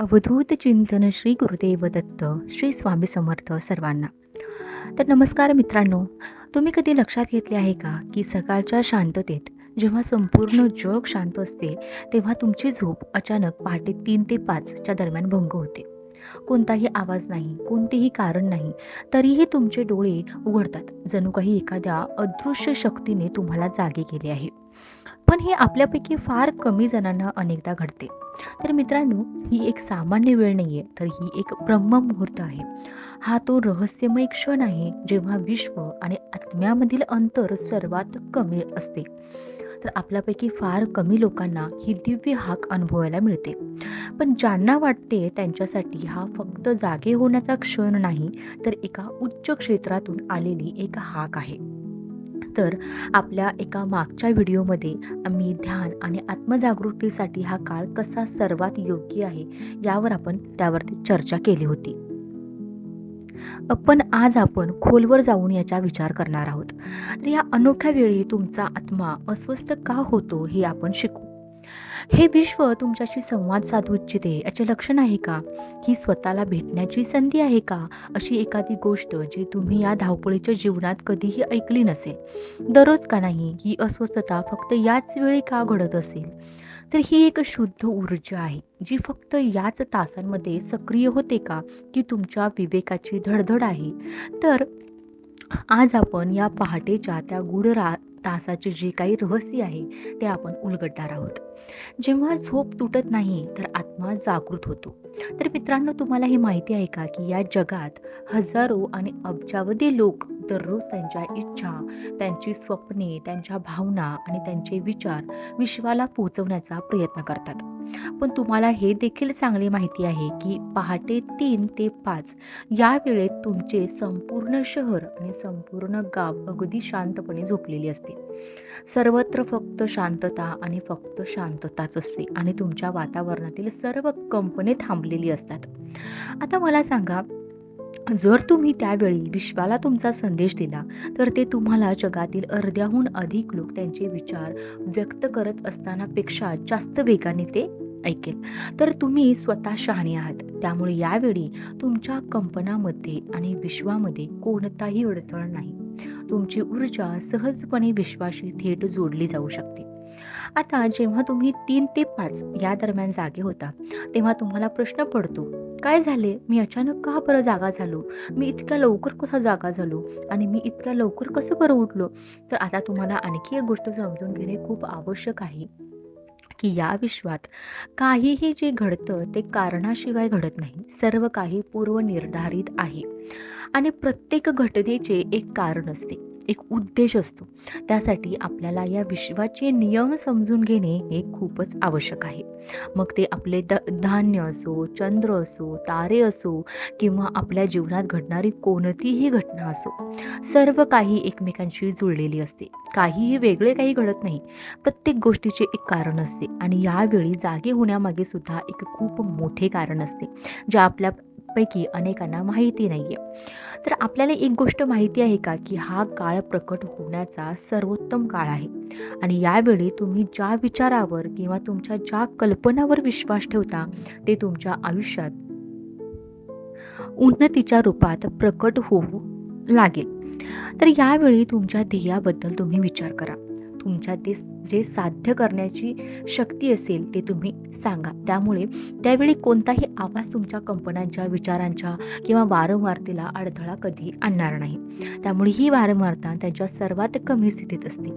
अवधूत चिंतन श्री गुरुदेव दत्त श्री स्वामी समर्थ सर्वांना. तर नमस्कार मित्रांनो तुम्ही कधी लक्षात घेतले आहे का की सकाळच्या शांततेत जेव्हा संपूर्ण जग शांत असते तेव्हा तुमची झोप अचानक पहाटे तीन ते पाचच्या दरम्यान भंग होते. कोणताही आवाज नाही कोणतेही कारण नाही तरीही तुमचे डोळे उघडतात. जणू काही एखाद्या अदृश्य शक्तीने तुम्हाला जागे केले आहे. पण हे आपल्यापैकी फार कमी जणांना अनेकदा घडते. तर मित्रांनो ही एक सामान्य वेळ नाहीये तर ही एक ब्रह्ममुहूर्त आहे. हा तो रहस्यमय क्षण आहे जेव्हा विश्व आणि आत्म्यामधील अंतर सर्वात कमी असते. तर आपल्यापैकी फार कमी लोकांना ही दिव्य हाक अनुभवायला मिळते. पण ज्यांना वाटते त्यांच्यासाठी हा फक्त जागे होण्याचा क्षण नाही तर एका उच्च क्षेत्रातून आलेली एक हाक आहे. तर आपल्या एका मागच्या व्हिडिओमध्ये आम्ही ध्यान आणि आत्मजागृतीसाठी हा काळ कसा सर्वात योग्य आहे यावर आपण त्यावरती चर्चा केली होती. पण आज आपण खोलवर जाऊन याचा विचार करणार आहोत. तर या अनोख्या वेळी तुमचा आत्मा अस्वस्थ का होतो हे आपण शिकू. हे विश्व तुमच्याशी संवाद साधू इच्छिते याचे लक्षण आहे का? ही स्वतःला भेटण्याची संधी आहे का? अशी एखादी गोष्ट जी तुम्ही या धावपळीच्या जीवनात कधीही ऐकली नसेल. दररोज का नाही ही अस्वस्थता फक्त याच वेळी का घडत असेल? तर ही एक शुद्ध ऊर्जा आहे जी फक्त याच तासांमध्ये सक्रिय होते का? की तुमच्या विवेकाची धडधड आहे? तर आज आपण या पहाटेच्या त्या गूढ रा तासाचे जे काही रहस्य आहे ते आपण उलगडणार आहोत. जेव्हा झोप तुटत नाही तर आत्मा जागृत होतो. तर मित्रांनो तुम्हाला हे माहिती आहे का की या जगात हजारो आणि अब्जावधी लोक दररोज त्यांच्या इच्छा त्यांची स्वप्ने त्यांच्या भावना आणि त्यांचे विचार विश्वाला पोहोचवण्याचा प्रयत्न करतात. पण तुम्हाला हे देखील चांगली माहिती आहे की पहाटे तीन ते पाच या वेळेत तुमचे संपूर्ण शहर आणि संपूर्ण गाव अगदी शांतपणे झोपलेली असते. सर्वत्र फक्त शांतता आणि फक्त शांतताच असते आणि तुमच्या वातावरणातील सर्व कंपने थांबलेली असतात. आता मला सांगा जर तुम्ही त्यावेळी विश्वाला तुमचा संदेश दिला तर ते तुम्हाला जगातील अर्ध्याहून अधिक लोक त्यांचे विचार व्यक्त करत असताना पेक्षा जास्त वेगाने ते ऐकेल. तर तुम्ही स्वतः शहाणे आहात. त्यामुळे यावेळी तुमच्या कंपनामध्ये आणि विश्वामध्ये कोणताही अडथळा नाही. तुमची ऊर्जा सहजपणे विश्वाशी थेट जोडली जाऊ शकते. आता जेव्हा तुम्ही तीन ते पाच या दरम्यान जागे होता तेव्हा तुम्हाला प्रश्न पडतो काय झाले? मी अचानक का बरं जागा झालो? मी इतक्या लवकर कसा जागा झालो? आणि मी इतक्या लवकर कसं बरं उठलो? तर आता तुम्हाला आणखी एक गोष्ट समजून घेणे खूप आवश्यक आहे. की या विश्वात काहीही जे घडतं ते कारणाशिवाय घडत नाही. सर्व काही पूर्व निर्धारित आहे. आणि प्रत्येक घटनेचे एक कारण असते. एक उद्देश असतो. त्यासाठी आपल्याला या विश्वाचे नियम समजून घेणे हे खूपच आवश्यक आहे. मग ते आपले द धान्य असो चंद्र असो तारे असो किंवा आपल्या जीवनात घडणारी कोणतीही घटना असो सर्व काही एकमेकांशी जुळलेली असते. काहीही वेगळे काही घडत नाही. प्रत्येक गोष्टीचे एक कारण असते आणि यावेळी जागे होण्यामागे सुद्धा एक खूप मोठे कारण असते. जे आपल्या पैकी अनेकांना माहिती नाहीये. तर आपल्याला एक गोष्ट माहिती आहे का? की हा काळ प्रकट होण्याचा सर्वोत्तम काळ आहे. आणि यावेळी तुम्ही ज्या विचारावर किंवा तुमच्या ज्या कल्पनावर विश्वास ठेवता ते तुमच्या आयुष्यात उन्नतीच्या रूपात प्रकट होऊ लागेल. तर यावेळी तुमच्या ध्येयाबद्दल तुम्ही विचार करा. तुमच्या ते जे साध्य करण्याची शक्ती असेल ते तुम्ही सांगा. त्यामुळे त्यावेळी कोणताही आवाज तुमच्या कंपन्यांच्या विचारांच्या किंवा वारंवारतेला अडथळा कधी आणणार नाही. त्यामुळे ही वारंवारता त्यांच्या सर्वात कमी स्थितीत असते.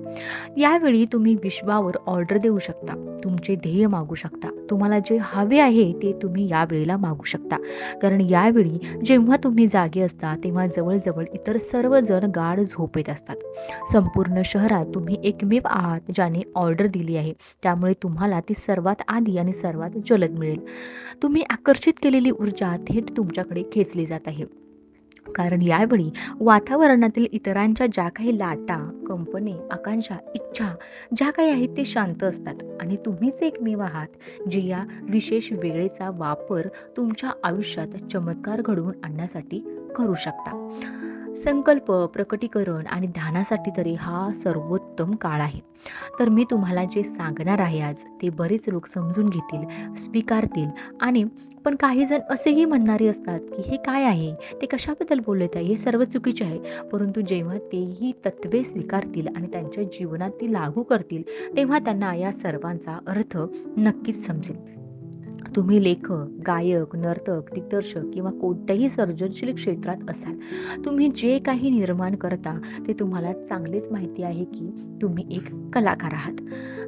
यावेळी तुम्ही विश्वावर ऑर्डर देऊ शकता. तुमचे ध्येय मागू शकता. तुम्हाला जे हवे आहे ते तुम्ही यावेळेला मागू शकता. कारण यावेळी जेव्हा तुम्ही जागे असता तेव्हा जवळजवळ इतर सर्वजण गाढ झोपेत असतात. संपूर्ण शहरात तुम्ही एकमेव आहात ज्याने ऑर्डर दिली आहे. त्यामुळे तुम्हाला ती सर्वात आधी आणि सर्वात जलद मिळेल. तुम्ही आकर्षित केलेली ऊर्जा थेट तुमच्याकडे खेचली जात आहे. कारण यावेळी वातावरणातील इतरांच्या ज्या काही लाटा कंपने आकांक्षा इच्छा ज्या काही आहेत ते शांत असतात. आणि तुम्हीच एकमेव आहात जे या विशेष वेळेचा वापर तुमच्या आयुष्यात चमत्कार घडवून आणण्यासाठी करू शकता. संकल्प प्रकटीकरण आणि ध्यानासाठी तरी हा सर्वोत्तम काळ आहे. तर मी तुम्हाला जे सांगणार आहे आज ते बरेच लोक समजून घेतील स्वीकारतील आणि पण काही जण असेही म्हणणारे असतात की हे काय आहे? ते कशाबद्दल बोलत आहे? हे सर्व चुकीचे आहे. परंतु जेव्हा तेही तत्वे स्वीकारतील आणि त्यांच्या जीवनात ती लागू करतील तेव्हा त्यांना या सर्वांचा अर्थ नक्कीच समजेल. तुम्ही लेखक गायक नर्तक दिग्दर्शक किंवा कोणत्याही सर्जनशील क्षेत्रात असाल तुम्ही जे काही निर्माण करता ते तुम्हाला चांगलेच माहिती आहे की तुम्ही एक कलाकार आहात.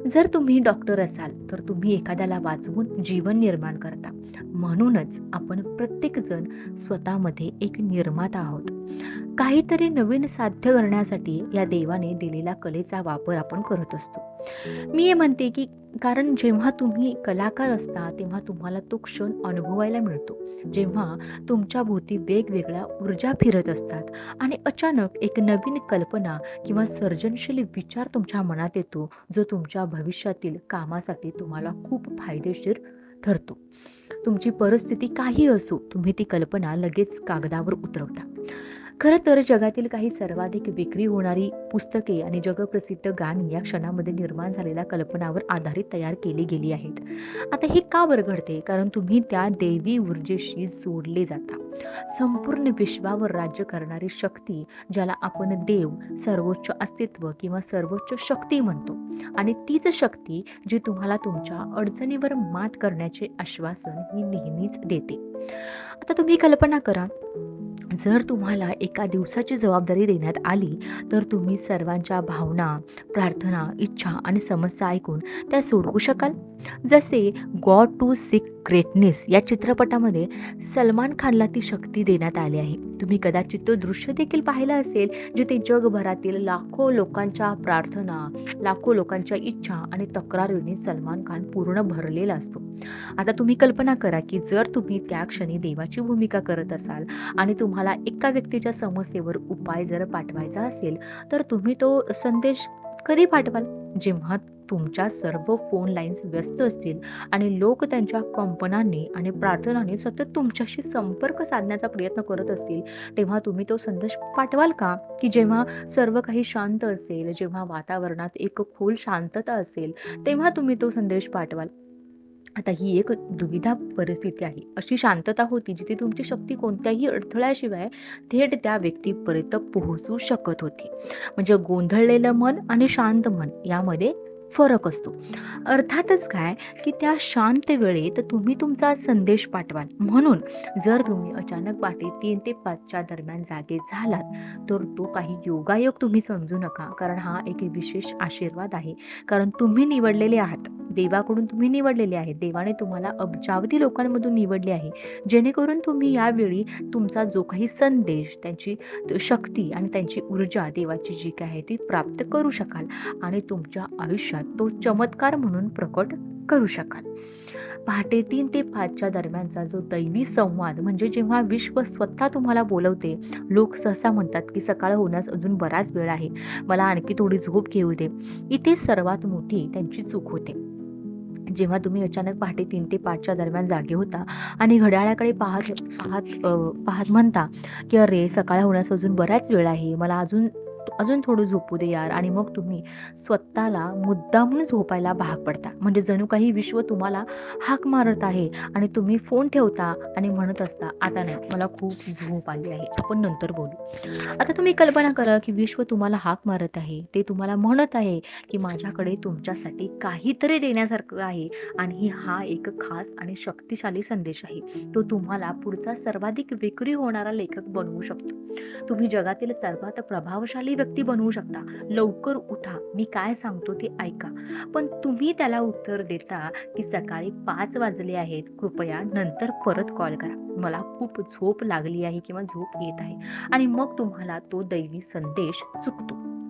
जर तुम्ही डॉक्टर असाल तर तुम्ही एखाद्याला वाचवून जीवन निर्माण करता. म्हणूनच आपण प्रत्येकजण स्वतःमध्ये एक निर्माता आहोत. काहीतरी नवीन साध्य करण्यासाठी या देवाने दिलेला कलेचा वापर आपण करत असतो. मी हे म्हणते की कारण जेव्हा तुम्ही कलाकार असता तेव्हा तुम्हाला तो क्षण अनुभवायला मिळतो. जेव्हा तुमच्या भोवती वेगवेगळ्या ऊर्जा फिरत असतात आणि अचानक एक नवीन कल्पना किंवा सर्जनशील विचार तुमच्या मनात येतो जो तुमच्या भविष्यातील कामासाठी तुम्हाला खूप फायदेशीर ठरतो. तुमची परिस्थिती काही असो तुम्ही ती कल्पना लगेच कागदावर उतरवता. खरं तर जगातील काही सर्वाधिक विक्री होणारी पुस्तके आणि जगप्रसिद्ध गाणी या क्षणामध्ये निर्माण झालेल्या कल्पनावर आधारित तयार केली गेली आहेत. आता हे का बरं घडते? कारण तुम्ही त्या देवी ऊर्जेशी जोडले जाता. संपूर्ण विश्वावर राज्य करणारी शक्ती ज्याला आपण देव सर्वोच्च अस्तित्व किंवा सर्वोच्च शक्ती म्हणतो. आणि तीच शक्ती जी तुम्हाला तुमच्या अडचणीवर मात करण्याचे आश्वासन ही नेहमीच देते. आता तुम्ही कल्पना करा जर तुम्हाला एका दिवसाची जबाबदारी देण्यात आली तर तुम्ही सर्वांच्या भावना प्रार्थना इच्छा आणि समस्या ऐकून त्या सोडवू शकाल. जसे गॉड टू सिक ग्रेटनेस या चित्रपटामध्ये सलमान खानला ती शक्ती देण्यात आली आहे. तुम्ही कदाचित तो दृश्य देखील पाहिलं असेल जिथे जगभरातील लाखो लोकांच्या प्रार्थना लाखो लोकांच्या इच्छा आणि तक्रारीने सलमान खान पूर्ण भरलेला असतो. आता तुम्ही कल्पना करा की जर तुम्ही त्या क्षणी देवाची भूमिका करत असाल आणि तुम्हाला एका व्यक्तीच्या समस्येवर उपाय जर पाठवायचा असेल तर तुम्ही तो संदेश कधी पाठवाल? जेव्हा तुमच्या सर्व फोन लाईन्स व्यस्त असतील आणि लोक त्यांच्या कंपनांनी आणि प्रार्थनांनी सतत तुमच्याशी संपर्क साधण्याचा प्रयत्न करत असतील तेव्हा तुम्ही तो संदेश पाठवाल का? की जेव्हा सर्व काही शांत असेल जेव्हा वातावरणात एक खोल शांतता असेल तेव्हा तुम्ही तो संदेश पाठवाल. आता ही एक दुविधा परिस्थिती आहे. अशी शांतता होती जिथे तुमची शक्ती कोणत्याही अडथळ्याशिवाय थेट त्या व्यक्तीपर्यंत पोहोचू शकत होती. म्हणजे गोंधळलेलं मन आणि शांत मन यामध्ये फरक असतो. अर्थातच काय? की त्या शांत वेळेत तुम्ही तुमचा संदेश पाठवाल. म्हणून जर तुम्ही अचानक पाठी तीन ते पाचच्या दरम्यान जागे झालात तर तो काही योगायोग तुम्ही समजू नका. कारण हा एक विशेष आशीर्वाद आहे. कारण तुम्ही निवडलेले आहात. देवाकडून तुम्ही निवडलेले आहे. देवाने तुम्हाला अब्जावधी लोकांमधून निवडले आहे. जेणेकरून तुम्ही यावेळी तुमचा जो काही संदेश त्यांची शक्ती आणि त्यांची ऊर्जा देवाची जी काय आहे ती प्राप्त करू शकाल आणि तुमच्या आयुष्यात तो चमत्कार म्हणून प्रकट करू शकाल. पहाटे तीन ते पाचच्या दरम्यानचा जो दैवी संवाद म्हणजे जेव्हा विश्व स्वतः तुम्हाला बोलवते लोक सहसा म्हणतात की सकाळ होण्यास अजून बराच वेळ आहे. मला आणखी थोडी झोप घेऊ दे. इथे सर्वात मोठी त्यांची चूक होते. जेव्हा तुम्ही अचानक पहाटे तीन ते पाचच्या दरम्यान जागे होता आणि घड्याळाकडे पाहत पाहत पाहत म्हणता की अरे सकाळ होण्यास अजून बराच वेळ आहे मला अजून अजून थोडं झोपू दे यार आणि मग तुम्ही स्वतःला मुद्दामून झोपायला भाग पडता. म्हणजे जणू काही विश्व तुम्हाला हाक मारत आहे आणि तुम्ही फोन ठेवता आणि म्हणत असता आता नाही मला खूप झोप आली आहे आपण नंतर बोलू. आता तुम्ही कल्पना करा की विश्व तुम्हाला हाक मारत आहे ते तुम्हाला म्हणत आहे की माझ्याकडे तुमच्यासाठी काहीतरी देण्यासारखं आहे आणि हा एक खास आणि शक्तिशाली संदेश आहे. तो तुम्हाला पुढचा सर्वाधिक विक्री होणारा लेखक बनवू शकतो. तुम्ही जगातील सर्वात प्रभावशाली व्यक्ती बनवू शकता. लवकर उठा. मी काय सांगतो ते ऐका. पण तुम्ही त्याला उत्तर देता की सकाळी पाच वाजले आहेत. कृपया नंतर परत कॉल करा. मला खूप झोप लागली आहे किंवा झोप येत आहे. आणि मग तुम्हाला तो दैवी संदेश चुकतो.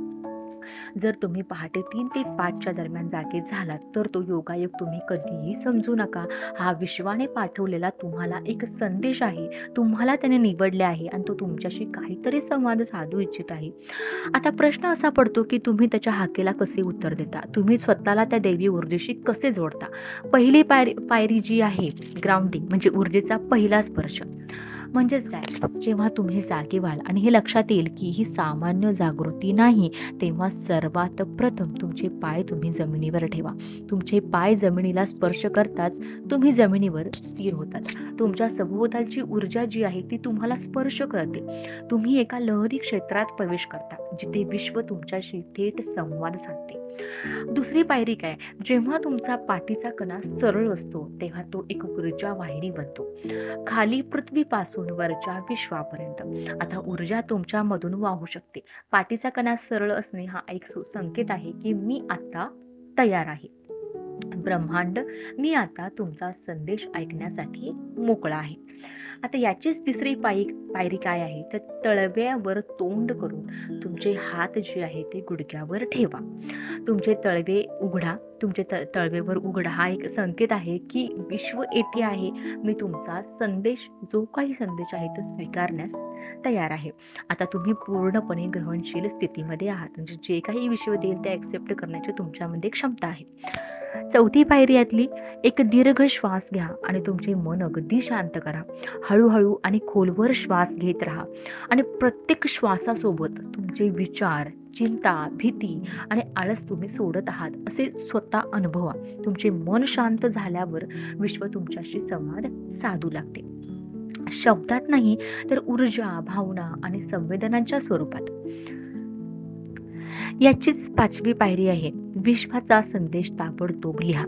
जर तुम्ही पहाटे तीन ते पाचच्या दरम्यान जागे झालात तर तो योगायोग तुम्ही कधीही समजू नका. हा विश्वाने पाठवलेला तुम्हाला एक संदेश आहे. तुम्हाला त्याने निवडले आहे आणि तो तुमच्याशी काहीतरी संवाद साधू इच्छित आहे. आता प्रश्न असा पडतो की तुम्ही त्याच्या हाकेला कसे उत्तर देता? तुम्ही स्वतःला त्या दैवी ऊर्जेशी कसे जोडता? पहिली पायरी पायरी जी आहे ग्राउंडिंग म्हणजे ऊर्जेचा पहिला स्पर्श. म्हणजेच काय? जेव्हा तुम्ही जागे व्हाल आणि हे लक्षात येईल की ही सामान्य जागृती नाही तेव्हा सर्वात प्रथम तुमचे पाय तुम्ही जमिनीवर ठेवा. तुमचे पाय जमिनीला स्पर्श करताच तुम्ही जमिनीवर स्थिर होतात. तुमच्या सभोवतालची ऊर्जा जी आहे ती तुम्हाला स्पर्श करते. तुम्ही एका लहरी क्षेत्रात प्रवेश करता जिथे विश्व तुमच्याशी थेट संवाद साधते. दुसरी पायरी काय? जेव्हा तुमचा पाठीचा कणा सरळ असतो तेव्हा तो एक ऊर्जा वाहिनी बनतो. खाली पृथ्वीपासून वरच्या विश्वापर्यंत. आता ऊर्जा तुमच्या मधून वाहू शकते. पाठीचा कणा सरळ असणे हा एक संकेत आहे की मी आता तयार आहे. ब्रह्मांड मी आता तुमचा संदेश ऐकण्यासाठी मोकळा आहे. आता याचीच तिसरी पायी पायरी काय आहे? तर तळव्यावर तोंड करून तुमचे हात जे आहे ते गुडघ्यावर ठेवा. तुमचे तळवे उघडा. तुमचे तळवेवर उघडा. हा एक संकेत आहे की विश्व येथे आहे. मी तुमचा संदेश जो काही संदेश आहे तो स्वीकारण्यास तयार आहे. आता तुम्ही पूर्णपणे ग्रहणशील स्थितीमध्ये आहात. म्हणजे जे काही विश्व देईल ते ॲक्सेप्ट करण्याची तुमच्यामध्ये क्षमता आहे. चौथी पायरी यातली एक दीर्घ श्वास घ्या आणि तुमचे मन अगदी शांत करा. हळूहळू आणि खोलवर श्वास घेत राहा. आणि प्रत्येक श्वासासोबत तुमचे विचार चिंता भीती आणि आळस तुम्ही सोडत आहात असे स्वतः अनुभवा. तुमचे मन शांत झाल्यावर विश्व तुमच्याशी संवाद साधू लागते. शब्दात नाही तर ऊर्जा भावना आणि संवेदनांच्या स्वरूपात. याचीच पाचवी पायरी आहे विश्वाचा संदेश ताबडतोब लिहा.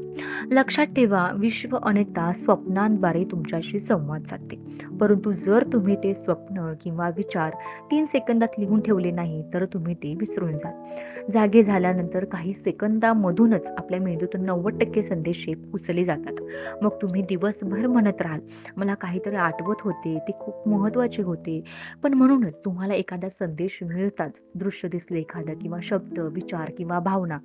लक्षात ठेवा विश्व अनेकदा स्वप्नांद्वारे तुमच्याशी संवाद साधते. परंतु जर तुम्ही ते स्वप्न किंवा विचार तीन सेकंदात लिहून ठेवले नाही तर तुम्ही ते विसरून जाल. जागे झाल्यानंतर काही सेकंदामधूनच आपल्या मेंदूतून नव्वद टक्के संदेश उचलले जातात. मग तुम्ही दिवसभर म्हणत राहाल मला काहीतरी आठवत होते ते खूप महत्त्वाचे होते. पण म्हणूनच तुम्हाला एखादा संदेश मिळताच दृश्य दिसले एखादं किंवा शब्द विचार किंवा भावना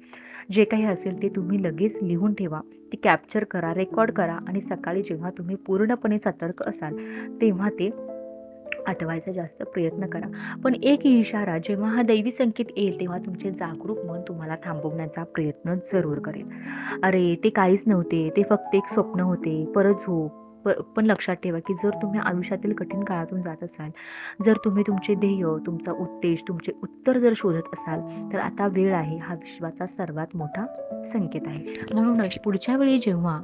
जे काही असेल ते तुम्ही लगेच लिहून ठेवा. ते कॅप्चर करा रेकॉर्ड करा आणि सकाळी जेव्हा तुम्ही पूर्णपणे सतर्क असाल तेव्हा ते आठवायचा जास्त प्रयत्न करा. पण एक इशारा जेव्हा हा दैवी संकेत येईल तेव्हा तुमचे जागरूक मन तुम्हाला थांबवण्याचा प्रयत्न जरूर करेल. अरे ते काहीच नव्हते. ते फक्त एक स्वप्न होते. परत झोप. पण लक्षात ठेवा की जर तुम्ही आयुष्यातील कठीण काळातून जात असाल जर तुम्ही तुमचे ध्येय तुमचा उत्तेज तुमचे उत्तर जर शोधत असाल तर आता वेळ आहे. हा विश्वाचा सर्वात मोठा संकेत आहे. म्हणूनच पुढच्या वेळी जेव्हा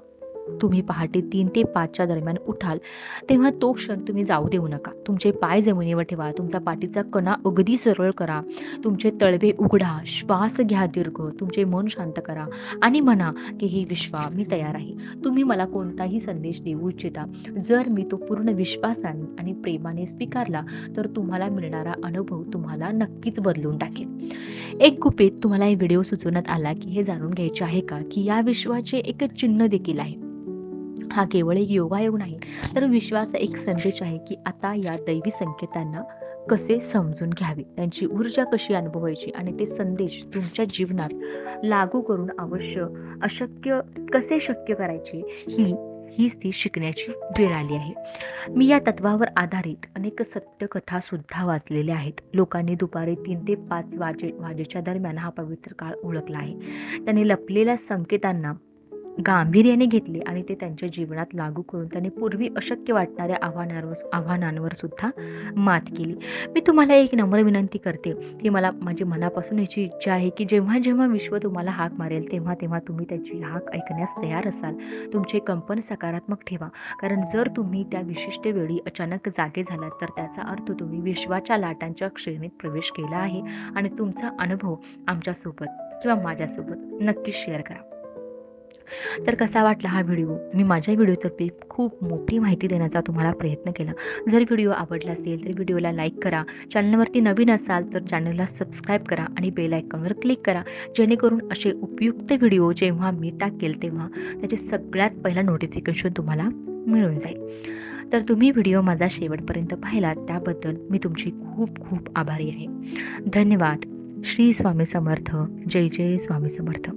तुम्ही पहाटे तीन ते पाचच्या दरम्यान उठाल तेव्हा तो क्षण तुम्ही जाऊ देऊ नका. तुमचे पाय जमिनीवर ठेवा तुमचा पाठीचा कणा अगदी सरळ करा तुमचे तळवे उघडा श्वास घ्या दीर्घ तुमचे मन शांत करा आणि म्हणा की ही विश्वा मी तयार आहे. तुम्ही मला कोणताही संदेश देऊ इच्छिता. जर मी तो पूर्ण विश्वासाने आणि प्रेमाने स्वीकारला तर तुम्हाला मिळणारा अनुभव तुम्हाला नक्कीच बदलून टाकेल. एक गुपित तुम्हाला हे व्हिडिओ सुचवण्यात आला की हे जाणून घ्यायचे आहे का की या विश्वाचे एक चिन्ह देखील आहे. हा केवळ एक योगायोग नाही तर विश्वाचा एक संदेश आहे की आता या दैवी संकेतांना कसे समजून घ्यावे? त्यांची ऊर्जा कशी अनुभवायची आणि ते संदेश तुमच्या जीवनात लागू करून अवश्य अशक्य कसे शक्य करायचे? ही हीच ती शिकण्याची वेळ आली आहे. मी या तत्वावर आधारित अनेक सत्यकथा सुद्धा वाचलेल्या आहेत. लोकांनी दुपारी तीन ते पाच वाजे वाजेच्या दरम्यान हा पवित्र काळ ओळखला आहे. त्यांनी लपलेल्या संकेतांना गांभीर्याने घेतले आणि ते त्यांच्या जीवनात लागू करून त्यांनी पूर्वी अशक्य वाटणाऱ्या आव्हानांवर आव्हानांवर सुद्धा मात केली. मी तुम्हाला एक नम्र विनंती करते की मला माझी मनापासून याची इच्छा आहे की जेव्हा जेव्हा विश्व तुम्हाला हाक मारेल तेव्हा तेव्हा तुम्ही त्याची हाक ऐकण्यास तयार असाल. तुमचे कंपन सकारात्मक ठेवा कारण जर तुम्ही त्या विशिष्ट वेळी अचानक जागे झालात तर त्याचा अर्थ तुम्ही विश्वाच्या लाटांच्या श्रेणीत प्रवेश केला आहे आणि तुमचा अनुभव आमच्यासोबत किंवा माझ्यासोबत नक्की शेअर करा. तर कसा वाटला हा व्हिडिओ? मी माझ्या व्हिडिओतर्फे खूप मोठी माहिती देण्याचा तुम्हाला प्रयत्न केला. जर व्हिडिओ आवडला असेल तर व्हिडिओला लाईक करा. चॅनलवरती नवीन असाल तर चॅनलला सबस्क्राईब करा आणि बेल आयकॉनवर क्लिक करा. जेणेकरून असे उपयुक्त व्हिडिओ जेव्हा मी टाकेल तेव्हा त्याचे सगळ्यात पहिला नोटिफिकेशन तुम्हाला मिळून जाईल. तर तुम्ही व्हिडिओ माझा शेवटपर्यंत पाहिलात त्याबद्दल मी तुमची खूप खूप आभारी आहे. धन्यवाद. श्री स्वामी समर्थ. जय जय स्वामी समर्थ.